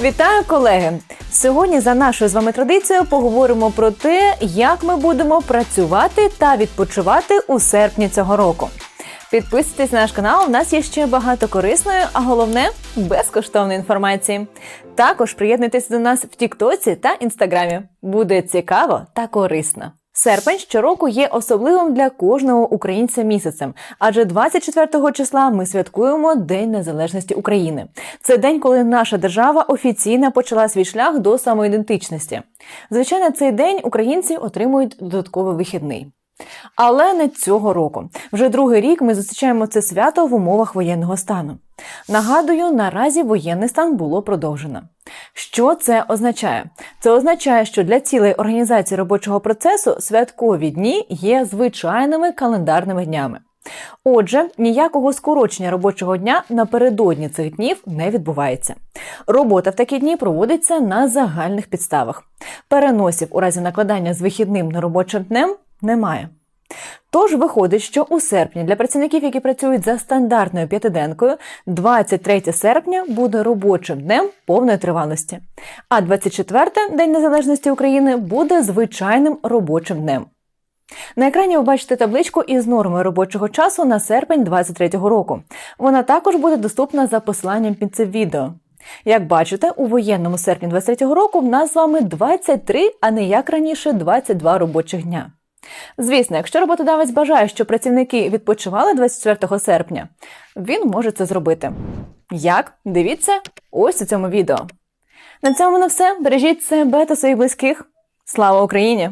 Вітаю, колеги! Сьогодні за нашою з вами традицією поговоримо про те, як ми будемо працювати та відпочивати у серпні цього року. Підписуйтесь на наш канал, у нас є ще багато корисної, а головне безкоштовної інформації. Також приєднуйтесь до нас в Тіктоці та Інстаграмі. Буде цікаво та корисно. Серпень щороку є особливим для кожного українця місяцем, адже 24 числа ми святкуємо День Незалежності України. Це день, коли наша держава офіційно почала свій шлях до самоідентичності. Звичайно, цей день українці отримують додатковий вихідний. Але не цього року. Вже другий рік ми зустрічаємо це свято в умовах воєнного стану. Нагадую, наразі воєнний стан було продовжено. Що це означає? Це означає, що для цілей організації робочого процесу святкові дні є звичайними календарними днями. Отже, ніякого скорочення робочого дня напередодні цих днів не відбувається. Робота в такі дні проводиться на загальних підставах. Переносів у разі накладання з вихідним на робочим днем немає. Тож виходить, що у серпні для працівників, які працюють за стандартною п'ятиденкою, 23 серпня буде робочим днем повної тривалості, а 24 День Незалежності України буде звичайним робочим днем. На екрані ви бачите табличку із нормою робочого часу на серпень 2023 року. Вона також буде доступна за посиланням під цим відео. Як бачите, у воєнному серпні 2023 року в нас з вами 23, а не як раніше 22 робочих дня. Звісно, якщо роботодавець бажає, щоб працівники відпочивали 24 серпня, він може це зробити. Як? Дивіться ось у цьому відео. На цьому на все. Бережіть себе та своїх близьких. Слава Україні!